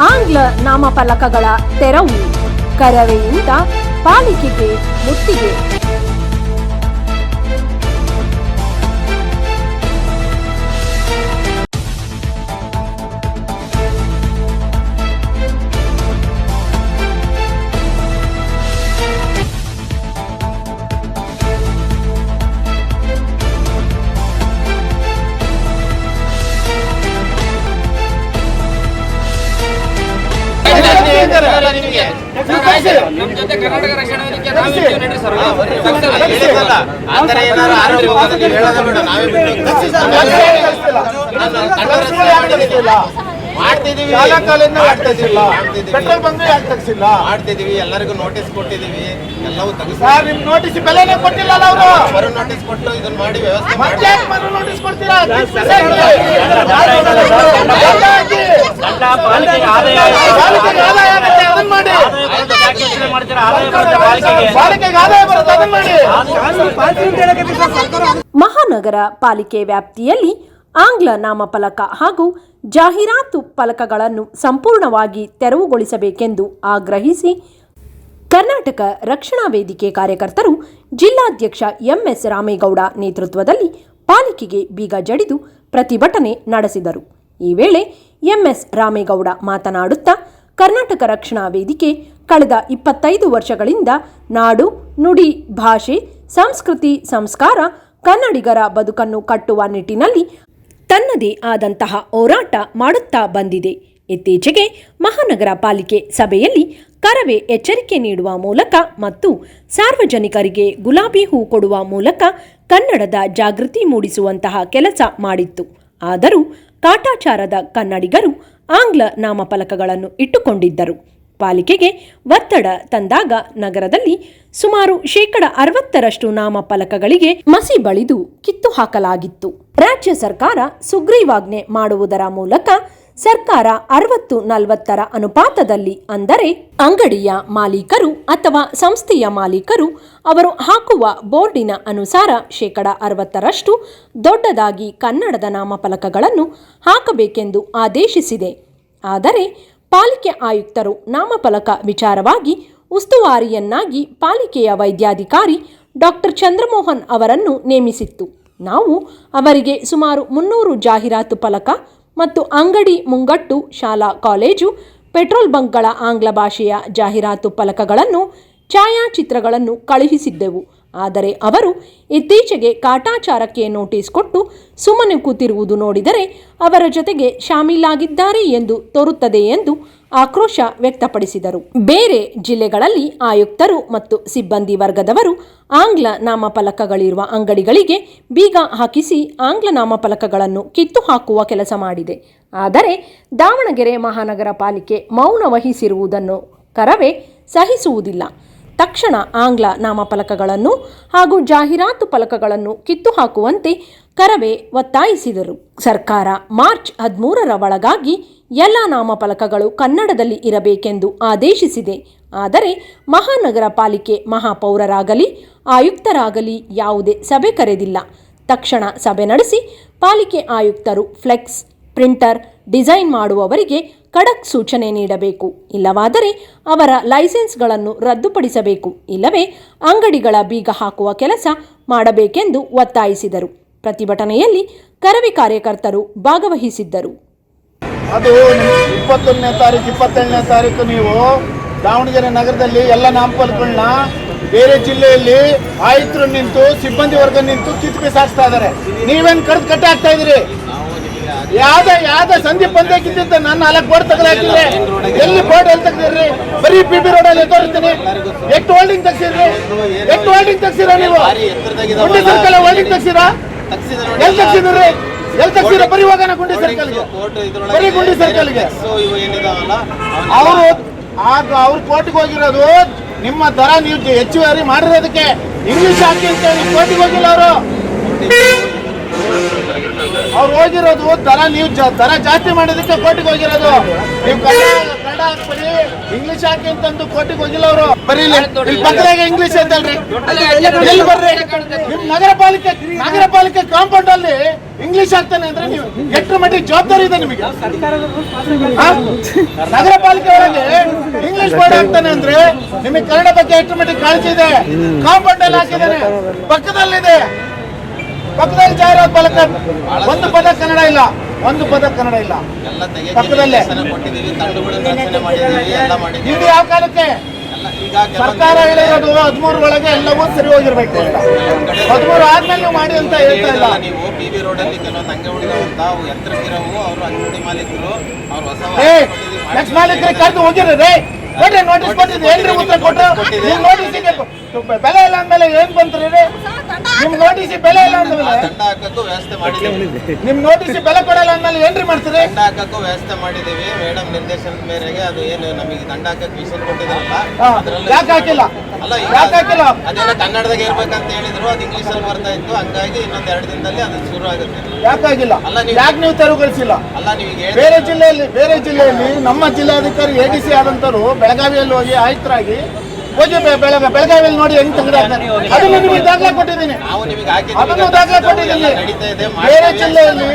ಆಂಗ್ಲ ನಾಮಫಲಕಗಳ ತೆರವು ಕರವೆಯಿಂದ ಪಾಲಿಕೆಗೆ ಮುತ್ತಿಗೆ. ನಮ್ ಜೊತೆ ಕರ್ನಾಟಕ ರಕ್ಷಣಾ ವೇದಿಕೆ ನಾವೇ ನಡ್ರಿ ಸರ್ ಮಾಡ್ತಿದೀವಿ. ಪೆಟ್ರೋಲ್ ಬಂದ್ರೆ ಯಾಕೆ ತಗ್ಸಿಲ್ಲ ಮಾಡ್ತಿದೀವಿ ಎಲ್ಲರಿಗೂ ನೋಟಿಸ್ ಕೊಟ್ಟಿದೀವಿ ಎಲ್ಲವೂ ಸರ್ ನಿಮ್ ನೋಟಿಸ್ ಬೆಲೆನೇ ಕೊಟ್ಟಿಲ್ಲ ಅವರು ಮರು ನೋಟಿಸ್ ಕೊಟ್ಟು ಇದನ್ನ ಮಾಡಿ ವ್ಯವಸ್ಥೆ ಮರು ನೋಟಿಸ್ ಕೊಡ್ತೀರಾ ಪಾಲಿಕೆಗೆ ಆದಾಯ ಆಗುತ್ತೆ ಅದನ್ನ ಮಾಡಿ. ಪಾಲಿಕೆಗೆ ಆದಾಯ ಬರುತ್ತೆ ಅದನ್ನ ಮಾಡಿ. ಮಹಾನಗರ ಪಾಲಿಕೆ ವ್ಯಾಪ್ತಿಯಲ್ಲಿ ಆಂಗ್ಲ ನಾಮಫಲಕ ಹಾಗೂ ಜಾಹೀರಾತು ಫಲಕಗಳನ್ನು ಸಂಪೂರ್ಣವಾಗಿ ತೆರವುಗೊಳಿಸಬೇಕೆಂದು ಆಗ್ರಹಿಸಿ ಕರ್ನಾಟಕ ರಕ್ಷಣಾ ವೇದಿಕೆ ಕಾರ್ಯಕರ್ತರು ಜಿಲ್ಲಾಧ್ಯಕ್ಷ ಎಂಎಸ್ ರಾಮೇಗೌಡ ನೇತೃತ್ವದಲ್ಲಿ ಪಾಲಿಕೆಗೆ ಬೀಗ ಜಡಿದು ಪ್ರತಿಭಟನೆ ನಡೆಸಿದರು. ಈ ವೇಳೆ ಎಂಎಸ್ ರಾಮೇಗೌಡ ಮಾತನಾಡುತ್ತಾ, ಕರ್ನಾಟಕ ರಕ್ಷಣಾ ವೇದಿಕೆ ಕಳೆದ ಇಪ್ಪತ್ತೈದು ವರ್ಷಗಳಿಂದ ನಾಡು, ನುಡಿ, ಭಾಷೆ, ಸಂಸ್ಕೃತಿ, ಸಂಸ್ಕಾರ, ಕನ್ನಡಿಗರ ಬದುಕನ್ನು ಕಟ್ಟುವ ನಿಟ್ಟಿನಲ್ಲಿ ತನ್ನದೇ ಆದಂತಹ ಹೋರಾಟ ಮಾಡುತ್ತಾ ಬಂದಿದೆ. ಇತ್ತೀಚೆಗೆ ಮಹಾನಗರ ಪಾಲಿಕೆ ಸಭೆಯಲ್ಲಿ ಕರವೇ ಎಚ್ಚರಿಕೆ ನೀಡುವ ಮೂಲಕ ಮತ್ತು ಸಾರ್ವಜನಿಕರಿಗೆ ಗುಲಾಬಿ ಹೂ ಕೊಡುವ ಮೂಲಕ ಕನ್ನಡದ ಜಾಗೃತಿ ಮೂಡಿಸುವಂತಹ ಕೆಲಸ ಮಾಡಿತ್ತು. ಆದರೂ ಕಾಟಾಚಾರದ ಕನ್ನಡಿಗರು ಆಂಗ್ಲ ನಾಮಫಲಕಗಳನ್ನು ಇಟ್ಟುಕೊಂಡಿದ್ದರು. ಪಾಲಿಕೆಗೆ ಒತ್ತಡ ತಂದಾಗ ನಗರದಲ್ಲಿ ಸುಮಾರು ಶೇಕಡ ಅರವತ್ತರಷ್ಟು ನಾಮಫಲಕಗಳಿಗೆ ಮಸಿ ಬಳಿದು ಕಿತ್ತು ಹಾಕಲಾಗಿತ್ತು. ರಾಜ್ಯ ಸರ್ಕಾರ ಸುಗ್ರೀವಾಜ್ಞೆ ಮಾಡುವುದರ ಮೂಲಕ ಸರ್ಕಾರ ಅರವತ್ತು ನಲವತ್ತರ ಅನುಪಾತದಲ್ಲಿ ಅಂದರೆ ಅಂಗಡಿಯ ಮಾಲೀಕರು ಅಥವಾ ಸಂಸ್ಥೆಯ ಮಾಲೀಕರು ಅವರು ಹಾಕುವ ಬೋರ್ಡಿನ ಅನುಸಾರ ಶೇಕಡ ಅರವತ್ತರಷ್ಟು ದೊಡ್ಡದಾಗಿ ಕನ್ನಡದ ನಾಮಫಲಕಗಳನ್ನು ಹಾಕಬೇಕೆಂದು ಆದೇಶಿಸಿದೆ. ಆದರೆ ಪಾಲಿಕೆ ಆಯುಕ್ತರು ನಾಮಫಲಕ ವಿಚಾರವಾಗಿ ಉಸ್ತುವಾರಿಯನ್ನಾಗಿ ಪಾಲಿಕೆಯ ವೈದ್ಯಾಧಿಕಾರಿ ಡಾಕ್ಟರ್ ಚಂದ್ರಮೋಹನ್ ಅವರನ್ನು ನೇಮಿಸಿತ್ತು. ನಾವು ಅವರಿಗೆ ಸುಮಾರು ಮುನ್ನೂರು ಜಾಹೀರಾತು ಫಲಕ ಮತ್ತು ಅಂಗಡಿ ಮುಂಗಟ್ಟು ಶಾಲಾ ಕಾಲೇಜು ಪೆಟ್ರೋಲ್ ಬಂಕ್ಗಳ ಆಂಗ್ಲ ಭಾಷೆಯ ಜಾಹೀರಾತು ಫಲಕಗಳನ್ನು ಛಾಯಾಚಿತ್ರಗಳನ್ನು ಕಳುಹಿಸಿದ್ದೆವು. ಆದರೆ ಅವರು ಇತ್ತೀಚೆಗೆ ಕಾಟಾಚಾರಕ್ಕೆ ನೋಟಿಸ್ ಕೊಟ್ಟು ಸುಮ್ಮನೆ ಕೂತಿರುವುದು ನೋಡಿದರೆ ಅವರ ಜೊತೆಗೆ ಶಾಮೀಲಾಗಿದ್ದಾರೆ ಎಂದು ತೋರುತ್ತದೆ ಎಂದು ಆಕ್ರೋಶ ವ್ಯಕ್ತಪಡಿಸಿದರು. ಬೇರೆ ಜಿಲ್ಲೆಗಳಲ್ಲಿ ಆಯುಕ್ತರು ಮತ್ತು ಸಿಬ್ಬಂದಿ ವರ್ಗದವರು ಆಂಗ್ಲ ನಾಮಫಲಕಗಳಿರುವ ಅಂಗಡಿಗಳಿಗೆ ಬೀಗ ಹಾಕಿಸಿ ಆಂಗ್ಲ ನಾಮಫಲಕಗಳನ್ನು ಕಿತ್ತು ಹಾಕುವ ಕೆಲಸ ಮಾಡಿದೆ. ಆದರೆ ದಾವಣಗೆರೆ ಮಹಾನಗರ ಪಾಲಿಕೆ ಮೌನ ವಹಿಸಿರುವುದನ್ನು ಕರವೇ ಸಹಿಸುವುದಿಲ್ಲ. ತಕ್ಷಣ ಆಂಗ್ಲ ನಾಮಫಲಕಗಳನ್ನು ಹಾಗೂ ಜಾಹೀರಾತು ಫಲಕಗಳನ್ನು ಕಿತ್ತು ಹಾಕುವಂತೆ ಕರವೇ ಒತ್ತಾಯಿಸಿದರು. ಸರ್ಕಾರ ಮಾರ್ಚ್ ಹದಿಮೂರರ ಒಳಗಾಗಿ ಎಲ್ಲ ನಾಮಫಲಕಗಳು ಕನ್ನಡದಲ್ಲಿ ಇರಬೇಕೆಂದು ಆದೇಶಿಸಿದೆ. ಆದರೆ ಮಹಾನಗರ ಪಾಲಿಕೆ ಮಹಾಪೌರರಾಗಲಿ, ಆಯುಕ್ತರಾಗಲಿ ಯಾವುದೇ ಸಭೆ ಕರೆದಿಲ್ಲ. ತಕ್ಷಣ ಸಭೆ ನಡೆಸಿ ಪಾಲಿಕೆ ಆಯುಕ್ತರು ಫ್ಲೆಕ್ಸ್, ಪ್ರಿಂಟರ್, ಡಿಸೈನ್ ಮಾಡುವವರಿಗೆ ಖಡಕ್ ಸೂಚನೆ ನೀಡಬೇಕು. ಇಲ್ಲವಾದರೆ ಅವರ ಲೈಸೆನ್ಸ್ಗಳನ್ನು ರದ್ದುಪಡಿಸಬೇಕು. ಇಲ್ಲವೇ ಅಂಗಡಿಗಳ ಬೀಗ ಹಾಕುವ ಕೆಲಸ ಮಾಡಬೇಕೆಂದು ಒತ್ತಾಯಿಸಿದರು. ಪ್ರತಿಭಟನೆಯಲ್ಲಿ ಕರವಿ ಕಾರ್ಯಕರ್ತರು ಭಾಗವಹಿಸಿದ್ದರು. ಅದು ಇಪ್ಪತ್ತೊಂದನೇ ತಾರೀಕು ಇಪ್ಪತ್ತೇಳನೇ ತಾರೀಕು ನೀವು ದಾವಣಗೆರೆ ನಗರದಲ್ಲಿ ಎಲ್ಲ ನಾಮಫಲಕಗಳನ್ನ ಬೇರೆ ಜಿಲ್ಲೆಯಲ್ಲಿ ಆಯುಕ್ತರು ನಿಂತು, ಸಿಬ್ಬಂದಿ ವರ್ಗ ನಿಂತು ಕಿತ್ತು ಬಿಸಾಕ್ತಾ ಇದ್ದಾರೆ. ನೀವೇನು ಕಡ್ದು ಕಟ್ಟಾಗ್ತಾ ಇದ್ದೀರಿ? ಯಾವ್ದ ಯಾವ್ದ ಸಂದೀಪ್ ಬಂದೇ ನನ್ನ ನಾನು ನಾಲ್ಕು ಬೋರ್ಡ್ ತಗೊಳಕಿದ್ರೆ ಎಲ್ಲಿ ಬೋರ್ಡ್ ಎಲ್ಲಿ ತೆಗ್ದಿರ್ರಿ? ಬರೀ ಪಿ ಬಿ ರೋಡಲ್ಲಿ ತೋರಿಸ್ತೀನಿ. ಎಷ್ಟು ಹೋಲ್ಡಿಂಗ್ ತೆಗ್ಸಿರ್ರಿ ಎಷ್ಟು ಹೋಲ್ಡಿಂಗ್ ತೆಗ್ಸಿರ ನೀವು? ಗುಂಡಿ ಸರ್ಕಲ್ ಹೋಲ್ಡಿಂಗ್ ತೆಗ್ಸಿರಾ? ಎಲ್ಲಿ ತೆಗ್ಸಿದ್ರಿ? ಎಲ್ಲಿ ತೆಗ್ಸಿರ? ಬರೀ ಹೋಗೋಣ ಗುಂಡಿ ಸರ್ಕಲ್ಗೆ ಬರೀ ಗುಂಡಿ ಸರ್ಕಲ್ಗೆ ಅವರು ಆಗ ಅವ್ರು ಕೋರ್ಟ್ಗೆ ಹೋಗಿರೋದು ನಿಮ್ಮ ದರ ನೀವು ಹೆಚ್ಚುವರಿ ಮಾಡಿರೋದಕ್ಕೆ ಇಂಗ್ಲಿಷ್ ಹಾಕಿ ಅಂತ ಕೋರ್ಟ್ಗೆ ಹೋಗಿಲ್ಲ ಅವರು. ಅವ್ರು ಹೋಗಿರೋದು ದರ ನೀವು ದರ ಜಾಸ್ತಿ ಮಾಡಿದಕ್ಕೆ ಕೋಟಿಗೆ ಹೋಗಿರೋದು. ನೀವು ಕನ್ನಡ ಹಾಕ್ಬಿಡಿ. ಇಂಗ್ಲಿಷ್ ಹಾಕಿ ಅಂತಂದು ಕೋಟಿಗೆ ಹೋಗಿಲ್ಲ ಅವರು. ಬರೀ ಪಕ್ಕದಾಗ ಇಂಗ್ಲಿಷ್ ಅಂತಲ್ರಿ. ಎಲ್ಲಿ ಬರ್ರಿ? ನಿಮ್ ನಗರ ಪಾಲಿಕೆ ನಗರ ಪಾಲಿಕೆ ಕಾಂಪೌಂಡ್ ಅಲ್ಲಿ ಇಂಗ್ಲಿಷ್ ಆಗ್ತಾನೆ ಅಂದ್ರೆ ನೀವು ಎಷ್ಟರ ಮಟ್ಟಿಗೆ ಜವಾಬ್ದಾರಿ ಇದೆ ನಿಮಗೆ? ನಗರ ಪಾಲಿಕೆ ಒಳಗೆ ಇಂಗ್ಲಿಷ್ ಬೋರ್ಡ್ ಆಗ್ತಾನೆ ಅಂದ್ರೆ ನಿಮಗೆ ಕನ್ನಡ ಬಗ್ಗೆ ಎಷ್ಟರ ಮಟ್ಟಿಗೆ ಕಾಳಜಿ ಇದೆ? ಕಾಂಪೌಂಡ್ ಅಲ್ಲಿ ಹಾಕಿದ್ದಾನೆ. ಪಕ್ಕದಲ್ಲಿದೆ. ಪಕ್ಕದಲ್ಲಿ ಜಾಹೀರಾತು ಫಲಕ ಒಂದು ಪದ ಕನ್ನಡ ಇಲ್ಲ. ಒಂದು ಪದ ಕನ್ನಡ ಇಲ್ಲ. ಪಕ್ಕದಲ್ಲೇ. ಇದು ಯಾವ ಕಾಲಕ್ಕೆ? ಸರ್ಕಾರ ಹೇಳಿರೋದು ಹದಿಮೂರು ಒಳಗೆ ಎಲ್ಲವೂ ಸರಿ ಹೋಗಿರ್ಬೇಕು ಅಂತ. ಹದಿಮೂರು ಆದ್ಮೇಲೆ ನೀವು ಮಾಡಿ ಅಂತ ಹೇಳ್ತಾ ಇಲ್ಲ. ನೀವು ಪಿ ವಿ ರೋಡ್ ಅಲ್ಲಿ ಕೆಲವೊಂದು ಅಂಗಡಿ ಉಳಿದವಂತ ಅವು ಯಂತ್ರಕ್ಕಿರವು ಅವರು ಅಂಗಡಿ ಮಾಲೀಕರು ಅವ್ರು ಹೊಸ ಮಾಲೀಕರಿಗೆ ಕರೆದು ಹೋಗಿರಿ ರೇ ನೋಡ್ರಿ ನೋಟಿಸ್ ಕೊಟ್ಟಿದ್ದು ಏನ್ರಿ ಉತ್ತರ ಕೊಟ್ಟರು ನೀವು ನೋಟಿಸಿಗೆ ಬೆಲೆ ಇಲ್ಲ ಅಂದ್ಮೇಲೆ ಏನ್ ಬಂತ್ರಿ ನಿಮ್ ನೋಟಿಸಿ ಬೆಲೆ ಇಲ್ಲ ಅಂದ್ಮೇಲೆ ದಂಡ ಹಾಕಕ್ಕೂ ವ್ಯವಸ್ಥೆ ಮಾಡಿದ್ದೀವಿ. ನಿಮ್ ನೋಟಿಸ್ ಬೆಲೆ ಕೊಡಲ್ಲ ಅಂದ್ಮೇಲೆ ಏನ್ರಿ ಮಾಡ್ತೀರಿ? ದಂಡ ಹಾಕಕ್ಕೂ ವ್ಯವಸ್ಥೆ ಮಾಡಿದೀವಿ ಮೇಡಮ್ ನಿರ್ದೇಶನದ ಮೇರೆಗೆ ಅದು ಏನು ನಮಗೆ ದಂಡ ಹಾಕಕ್ಕೆ ಹಾ, ಯಾಕೆ ಹಾಕಿಲ್ಲ? ಅಲ್ಲ ಈಗ ಯಾಕೆ ಹಾಕಿಲ್ಲ? ಅದೇನೋ ಕನ್ನಡದಾಗ ಇರ್ಬೇಕಂತ ಹೇಳಿದ್ರು ಅದು ಇಂಗ್ಲಿಷ್ ಅಲ್ಲಿ ಬರ್ತಾ ಇತ್ತು. ಹಂಗಾಗಿ ಇನ್ನೊಂದ್ ಎರಡು ದಿನದಲ್ಲಿ ಅದು ಶುರು ಆಗುತ್ತೆ. ಯಾಕಾಗಿಲ್ಲ ಅಲ್ಲ ನೀವು- ಯಾಕೆ ನೀವು ತೆರವುಗೊಳಿಸಿಲ್ಲ? ಅಲ್ಲ ನೀವು ಬೇರೆ ಜಿಲ್ಲೆಯಲ್ಲಿ ಬೇರೆ ಜಿಲ್ಲೆಯಲ್ಲಿ ನಮ್ಮ ಜಿಲ್ಲಾಧಿಕಾರಿ ಎ ಡಿ ಸಿ ಆದಂತರು ಬೆಳಗಾವಿಯಲ್ಲಿ ಹೋಗಿ ಆಯುಕ್ತರಾಗಿ ಹೋಗಿ ಬೆಳಗ ಬೆಳಗಾವಿಯಲ್ಲಿ ನೋಡಿ ಹೆಂಗ್ ತೆಗೆದ ಅದನ್ನು ನಿಮಗೆ ದಾಖಲೆ ಕೊಟ್ಟಿದ್ದೀನಿ. ನಾವು ನಿಮಗೆ ಅದನ್ನು ದಾಖಲೆ ಕೊಟ್ಟಿದ್ದೀನಿ. ಬೇರೆ ಜಿಲ್ಲೆಯಲ್ಲಿ